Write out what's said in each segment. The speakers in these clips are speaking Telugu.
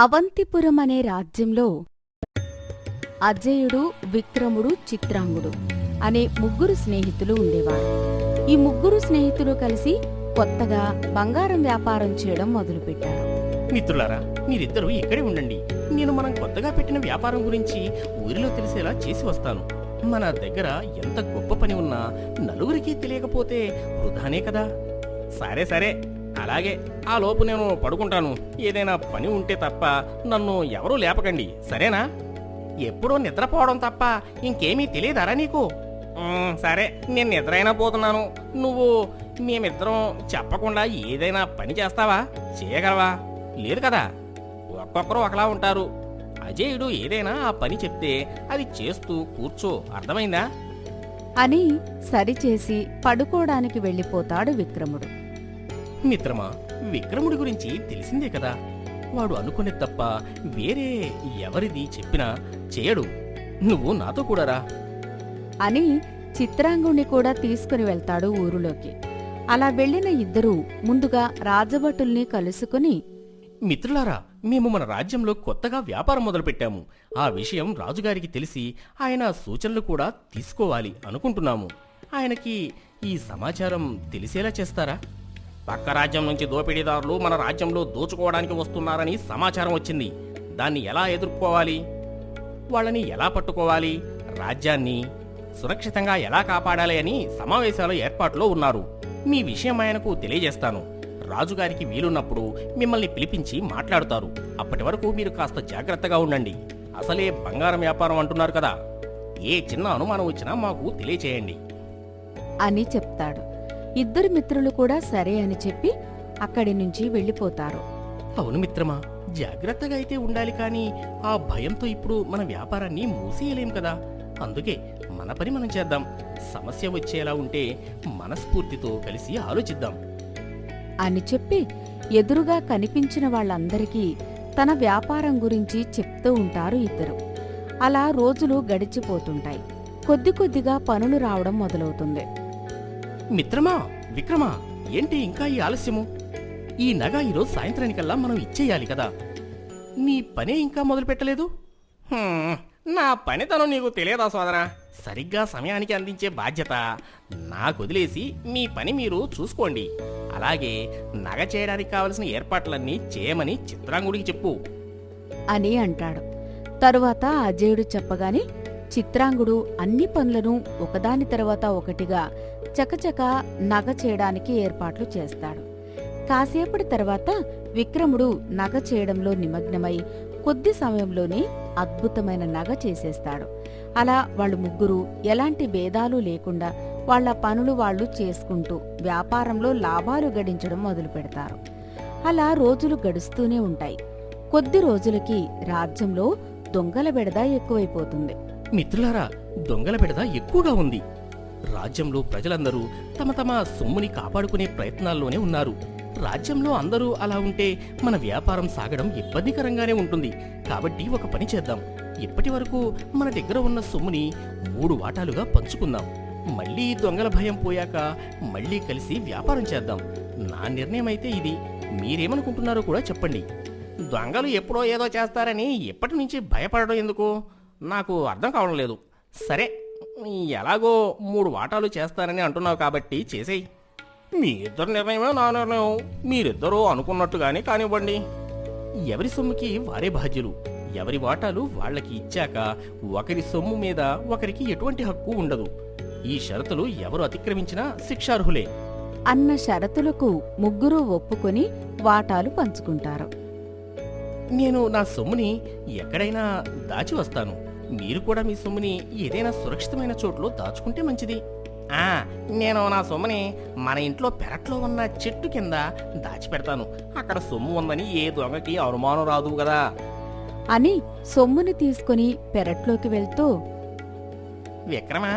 అవంతిపురం అనే రాజ్యంలో అజయుడు విక్రముడు చిత్రాంగుడు అనే ముగ్గురు స్నేహితులు ఉండేవారు. ఈ ముగ్గురు స్నేహితులు కలిసి కొత్తగా బంగారం వ్యాపారం చేయడం మొదలుపెట్టారు. మిత్రులారా మీరిద్దరూ ఇక్కడే ఉండండి. నేను మనం కొత్తగా పెట్టిన వ్యాపారం గురించి ఊరిలో తెలిసేలా చేసి వస్తాను. మన దగ్గర ఎంత గొప్ప పని ఉన్నా నలుగురికి తెలియకపోతే వృధానే కదా? సరే సరే. అలాగే ఆ లోపు నేను పడుకుంటాను. ఏదైనా పని ఉంటే తప్ప నన్ను ఎవరూ లేపకండి. సరేనా? ఎప్పుడూ నిద్రపోవడం తప్ప ఇంకేమీ తెలియదారా నీకు? సరే నేను నిద్రైనా పోతున్నాను. నువ్వు మేమిద్దరం చెప్పకుండా ఏదైనా పని చేస్తావా? చేయగలవా? లేదు కదా? ఒక్కొక్కరు ఒకలా ఉంటారు. అజయుడు ఏదైనా ఆ పని చెప్తే అది చేస్తూ కూర్చో. అర్థమైందా? అని సరిచేసి పడుకోవడానికి వెళ్ళిపోతాడు విక్రముడు. మిత్రమా విక్రముడి గురించి తెలిసిందే కదా. వాడు అనుకునే తప్ప వేరే ఎవరిది చెప్పినా చేయడు. నువ్వు నాతో కూడా రా. అని చిత్రాంగుణ్ణి కూడా తీసుకుని వెళ్తాడు ఊరులోకి. అలా వెళ్ళిన ఇద్దరూ ముందుగా రాజభటుల్ని కలుసుకుని మిత్రులారా మేము మన రాజ్యంలో కొత్తగా వ్యాపారం మొదలుపెట్టాము. ఆ విషయం రాజుగారికి తెలిసి ఆయన సూచనలు కూడా తీసుకోవాలి అనుకుంటున్నాము. ఆయనకి ఈ సమాచారం తెలిసేలా చేస్తారా? పక్క రాజ్యం నుంచి దోపిడీదారులు మన రాజ్యంలో దోచుకోవడానికి వస్తున్నారని సమాచారం వచ్చింది. దాన్ని ఎలా ఎదుర్కోవాలి? వాళ్ళని ఎలా పట్టుకోవాలి? రాజ్యాన్ని సురక్షితంగా ఎలా కాపాడాలి అని సమావేశాల ఏర్పాట్లో ఉన్నారు. మీ విషయం ఆయనకు తెలియజేస్తాను. రాజుగారికి వీలున్నప్పుడు మిమ్మల్ని పిలిపించి మాట్లాడుతారు. అప్పటి వరకు మీరు కాస్త జాగ్రత్తగా ఉండండి. అసలే బంగారం వ్యాపారం అంటున్నారు కదా. ఏ చిన్న అనుమానం వచ్చినా మాకు తెలియచేయండి. అని చెప్తాడు. ఇద్దరు మిత్రులు కూడా సరే అని చెప్పి అక్కడి నుంచి వెళ్ళిపోతారు. అవును మిత్రమా జాగ్రత్తగా అయితే ఉండాలి కానీ ఆ భయంతో ఇప్పుడు మన వ్యాపారాన్ని మూసేయలేం కదా. అందుకే మన పని మనం చేద్దాం. సమస్య వచ్చేలా ఉంటే మనస్ఫూర్తితో కలిసి ఆలోచిద్దాం. అని చెప్పి ఎదురుగా కనిపించిన వాళ్ళందరికీ తన వ్యాపారం గురించి చెప్తూ ఉంటారు ఇద్దరు. అలా రోజులు గడిచిపోతుంటాయి. కొద్ది కొద్దిగా పనులు రావడం మొదలవుతుంది. మిత్రమా? విక్రమా? ఏంటి ఇంకా ఈ ఆలస్యము? ఈ నగ ఈరోజు సాయంత్రానికల్లా మనం ఇచ్చేయాలి కదా. నీ పనే ఇంకా మొదలు పెట్టలేదు? నా పనితనం నీకు తెలియదా సోదరా? సరిగ్గా సమయానికి అందించే బాధ్యత నాకు వదిలేసి మీ పని మీరు చూసుకోండి. అలాగే నగ చేయడానికి కావలసిన ఏర్పాట్లన్నీ చేయమని చిత్రాంగుడికి చెప్పు. అని అంటాడు. తరువాత అజయుడు చెప్పగానే చిత్రాంగుడు అన్ని పనులను ఒకదాని తర్వాత ఒకటిగా చకచక నగ చేయడానికి ఏర్పాట్లు చేస్తాడు. కాసేపటి తర్వాత విక్రముడు నగ చేయడంలో నిమగ్నమై కొద్ది సమయంలోనే అద్భుతమైన నగ చేసేస్తాడు. అలా వాళ్ళు ముగ్గురు ఎలాంటి భేదాలు లేకుండా వాళ్ళ పనులు వాళ్ళు చేసుకుంటూ వ్యాపారంలో లాభాలు గడించడం మొదలు పెడతారు. అలా రోజులు గడుస్తూనే ఉంటాయి. కొద్ది రోజులకి రాజ్యంలో దొంగల బెడద ఎక్కువైపోతుంది. మిత్రులారా దొంగల బెడద ఎక్కువగా ఉంది. రాజ్యంలో ప్రజలందరూ తమ తమ సొమ్ముని కాపాడుకునే ప్రయత్నాల్లోనే ఉన్నారు. రాజ్యంలో అందరూ అలా ఉంటే మన వ్యాపారం సాగడం ఇబ్బందికరంగానే ఉంటుంది. కాబట్టి ఒక పని చేద్దాం. ఇప్పటి వరకు మన దగ్గర ఉన్న సొమ్ముని మూడు వాటాలుగా పంచుకుందాం. మళ్ళీ దొంగల భయం పోయాక మళ్ళీ కలిసి వ్యాపారం చేద్దాం. నా నిర్ణయం అయితే ఇది. మీరేమనుకుంటున్నారో కూడా చెప్పండి. దొంగలు ఎప్పుడో ఏదో చేస్తారని ఎప్పటి నుంచి భయపడడం ఎందుకు? నాకు అర్థం కావడం లేదు. సరే ఎలాగో మూడు వాటాలు చేస్తారని అంటున్నావు కాబట్టి చేసేయి. మీ ఇద్దరు నిర్ణయమే నా నిర్ణయం? మీరిద్దరూ అనుకున్నట్టుగానే కానివ్వండి. ఎవరి సొమ్ముకి వారే బాధ్యులు. ఎవరి వాటాలు వాళ్ళకి ఇచ్చాక ఒకరి సొమ్ము మీద ఒకరికి ఎటువంటి హక్కు ఉండదు. ఈ షరతులు ఎవరు అతిక్రమించినా శిక్షార్హులే. అన్న షరతులకు ముగ్గురూ ఒప్పుకొని వాటాలు పంచుకుంటారు. నేను నా సొమ్ముని ఎక్కడైనా దాచి వస్తాను. మీరు కూడా మీ సొమ్ముని ఏదైనా సురక్షితమైన చోట్లో దాచుకుంటే మంచిది. ఆ నేను నా సొమ్ముని మన ఇంట్లో పెరట్లో ఉన్న చెట్టు కింద దాచిపెడతాను. అక్కడ సొమ్ము ఉందని ఏ దొంగకి అనుమానం రాదు కదా. అని సొమ్ముని తీసుకుని పెరట్లోకి వెళ్తూ విక్రమా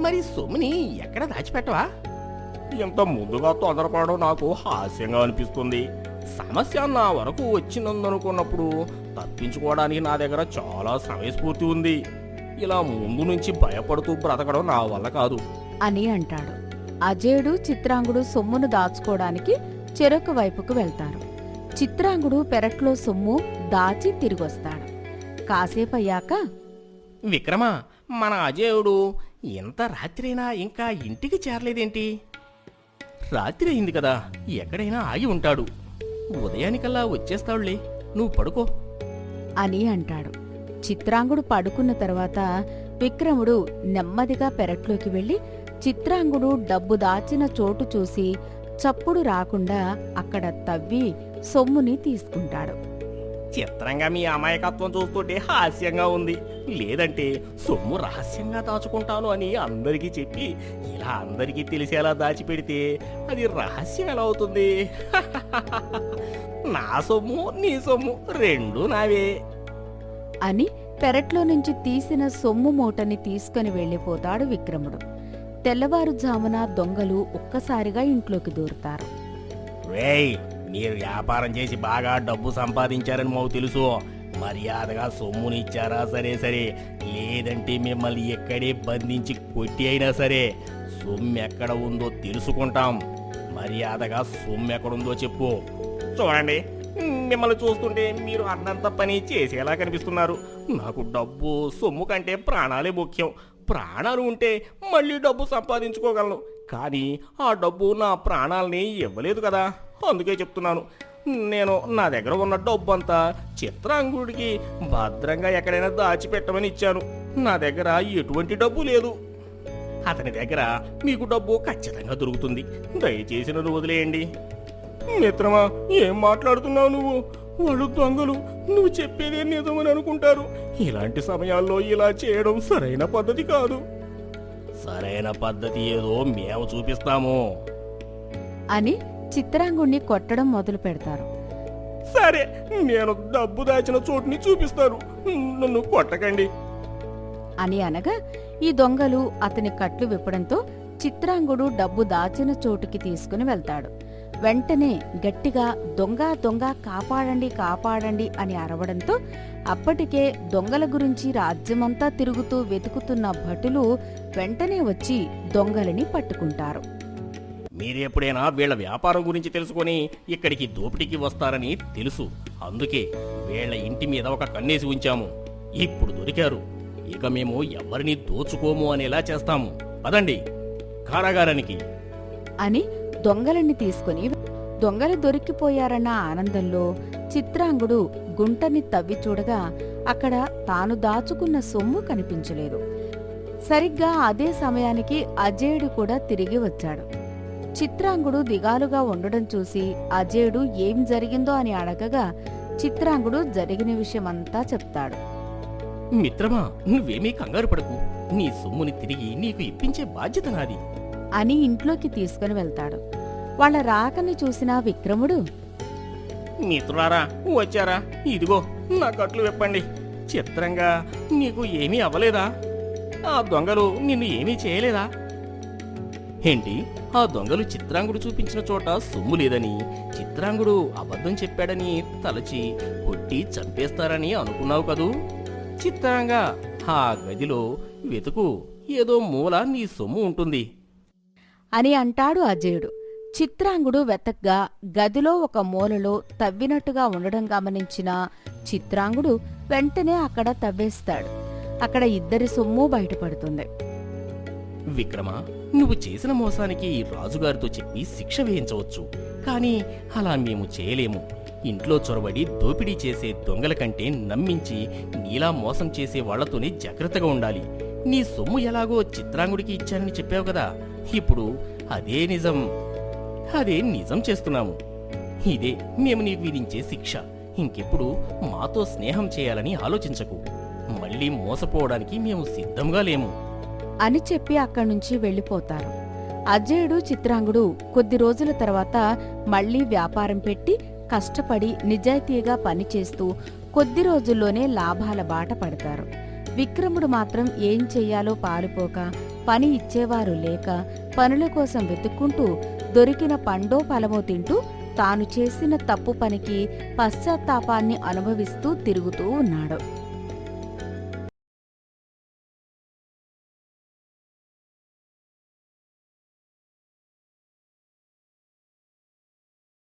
మరి సొమ్ముని ఎక్కడ దాచిపెట్టవా? ఇంత ముందుగా తొందరపడడం నాకు హాస్యంగా అనిపిస్తుంది. సమస్య నా వరకు వచ్చినందనుకున్నప్పుడు తప్పించుకోవడానికి నా దగ్గర చాలా సమయస్ఫూర్తి ఉంది. ఇలా ముందు నుంచి భయపడుతూ బ్రతకడం నా వల్ల కాదు. అని అంటాడు. అజయుడు చిత్రాంగుడు సొమ్మును దాచుకోవడానికి చెరొక వైపుకు వెళ్తారు. చిత్రాంగుడు పెరట్లో సొమ్ము దాచి తిరిగొస్తాడు. కాసేపయ్యాక విక్రమ మన అజయుడు ఎంత రాత్రైనా ఇంకా ఇంటికి చేరలేదేంటి? రాత్రి అయింది కదా ఎక్కడైనా ఆగి ఉంటాడు. ఉదయానికల్లా వచ్చేస్తాడులే. నువ్వు పడుకో. అని అంటాడు. చిత్రాంగుడు పడుకున్న తర్వాత విక్రముడు నెమ్మదిగా పెరట్లోకి వెళ్ళి చిత్రాంగుడు డబ్బు దాచిన చోటు చూసి చప్పుడు రాకుండా అక్కడ తవ్వి సొమ్ముని తీసుకుంటాడు. చిత్రంగా మీ అమాయకత్వం చూస్తుంటే హాస్యంగా ఉంది. లేదంటే సొమ్ము రహస్యంగా దాచుకుంటాను అని అందరికీ చెప్పి ఇలా అందరికీ తెలిసేలా దాచిపెడితే అది రహస్యం ఎలా అవుతుంది? నా సొమ్ము నీ సొమ్ము రెండు నావే. అని పెరట్లో నుంచి తీసిన సొమ్ము మూటని తీసుకుని వెళ్ళిపోతాడు విక్రముడు. తెల్లవారుజామున దొంగలు ఒక్కసారిగా ఇంట్లోకి దూరుతారు. రేయ్ మీరు వ్యాపారం చేసి బాగా డబ్బు సంపాదించారని మాకు తెలుసు. మర్యాదగా సొమ్మునిచ్చారా సరే సరే. లేదంటే మిమ్మల్ని ఎక్కడే బంధించి కొట్టి అయినా సరే సొమ్ము ఎక్కడ ఉందో తెలుసుకుంటాం. మర్యాదగా సొమ్ము ఎక్కడుందో చెప్పు. చూడండి మిమ్మల్ని చూస్తుంటే మీరు అన్నంత పని చేసేలా కనిపిస్తున్నారు. నాకు డబ్బు సొమ్ము కంటే ప్రాణాలే ముఖ్యం. ప్రాణాలు ఉంటే మళ్ళీ డబ్బు సంపాదించుకోగలను. కానీ ఆ డబ్బు నా ప్రాణాలని ఇవ్వలేదు కదా. అందుకే చెప్తున్నాను. నేను నా దగ్గర ఉన్న డబ్బు అంతా చిత్రాంగుడికి భద్రంగా ఎక్కడైనా దాచిపెట్టమని ఇచ్చాను. నా దగ్గర ఎటువంటి డబ్బు లేదు. అతని దగ్గర మీకు డబ్బు ఖచ్చితంగా దొరుకుతుంది. దయచేసి నన్ను వదిలేయండి. మిత్రమా ఏం మాట్లాడుతున్నావు నువ్వు? వాళ్ళు దొంగలు. నువ్వు చెప్పేదే నిజమని అనుకుంటారు. ఇలాంటి సమయాల్లో ఇలా చేయడం సరైన పద్ధతి కాదు. సరైన పద్ధతి ఏదో మేము చూపిస్తాము. అని చిత్రాంగుణ్ణి కొట్టడం మొదలు పెడతారు. సరే నేను డబ్బు దాచిన చోటుని చూపిస్తాను. నన్ను కొట్టకండి. అని అనగా ఈ దొంగలు అతని కట్లు విప్పడంతో చిత్రాంగుడు డబ్బు దాచిన చోటుకి తీసుకుని వెళ్తాడు. వెంటనే గట్టిగా దొంగ దొంగ కాపాడండి కాపాడండి అని అరవడంతో అప్పటికే దొంగల గురించి రాజ్యమంతా తిరుగుతూ వెతుకుతున్న భటులు వెంటనే వచ్చి దొంగలని పట్టుకుంటారు. మీరు ఎప్పుడైనా వీళ్ళ వ్యాపారం గురించి తెలుసుకొని ఇక్కడికి దోపిడీకి వస్తారని తెలుసు. అందుకే వీళ్ళ ఇంటి మీద ఒక కన్నేసి ఉంచాము. ఇప్పుడు దొరికారు. ఇక మేము ఎవరిని దోచుకోము అనేలా చేస్తాము. పదండి. కారాగారానికి. అని దొంగలని తీసుకుని దొంగలు దొరికిపోయారన్న ఆనందంలో చిత్రాంగుడు గుంటని తవ్వి చూడగా అక్కడ తాను దాచుకున్న సొమ్ము కనిపించలేదు. సరిగ్గా అదే సమయానికి అజేయుడు కూడా తిరిగి వచ్చాడు. చిత్రాంగుడు దిగాలుగా ఉండడం చూసి అజేయుడు ఏం జరిగిందో అని అడగగా చిత్రాంగుడు జరిగిన విషయమంతా చెప్తాడు. మిత్రమా నువ్వేమీ కంగారు పడకు. నీ సొమ్ముని తిరిగి నీకు ఇప్పించే బాధ్యత నాది. అని ఇంట్లోకి తీసుకుని వెళ్తాడు. వాళ్ళ రాకని చూసిన విక్రముడు మిత్రులారా వచ్చారా? ఇదిగో నా కట్లు విప్పండి. చిత్రంగా నీకు ఏమీ అవ్వలేదా? ఆ దొంగలు నిన్ను ఏమీ చేయలేదా? ఏంటి? ఆ దొంగలు చిత్రాంగుడు చూపించిన చోట సొమ్ము లేదని చిత్రాంగుడు అబద్ధం చెప్పాడని తలచి కొట్టి చంపేస్తారని అనుకున్నావు కదూ? చిత్రంగా ఆ గదిలో వెతుకు ఏదో మూల నీ సొమ్ము ఉంటుంది. అని అంటాడు అజయుడు. చిత్రాంగుడు వెతగ్గా గదిలో ఒక మూలలో తవ్వినట్టుగా ఉండడం గమనించిన చిత్రాంగుడు వెంటనే అక్కడ తవ్వేస్తాడు. అక్కడ ఇద్దరి సొమ్ము బయటపడుతుంది. విక్రమ నువ్వు చేసిన మోసానికి రాజుగారితో చెప్పి శిక్ష వేయించవచ్చు. కానీ అలా మేము చేయలేము. ఇంట్లో చొరబడి దోపిడీ చేసే దొంగల కంటే నమ్మించి నీలా మోసం చేసే వాళ్ళతోనే జాగ్రత్తగా ఉండాలి. నీ సొమ్ము ఎలాగో చిత్రాంగుడికి ఇచ్చానని చెప్పావు కదా. ఇప్పుడు అదే నిజం. అదే నిజం చేస్తున్నాము. ఇదే మేము నీకు విధించే శిక్ష. ఇంకెప్పుడు మాతో స్నేహం చేయాలని ఆలోచించకు. మళ్ళీ మోసపోవడానికి మేము సిద్ధంగా లేము. అని చెప్పి అక్కడి నుంచి వెళ్ళిపోతారు. అజయుడు చిత్రాంగుడు కొద్ది రోజుల తర్వాత మళ్ళీ వ్యాపారం పెట్టి కష్టపడి నిజాయితీగా పనిచేస్తూ కొద్ది రోజుల్లోనే లాభాల బాట పడతారు. విక్రముడు మాత్రం ఏం చెయ్యాలో పాలుపోక పని ఇచ్చేవారు లేక పనుల కోసం వెతుక్కుంటూ దొరికిన పండో ఫలమో తింటూ తాను చేసిన తప్పు పనికి పశ్చాత్తాపాన్ని అనుభవిస్తూ తిరుగుతూ ఉన్నాడు.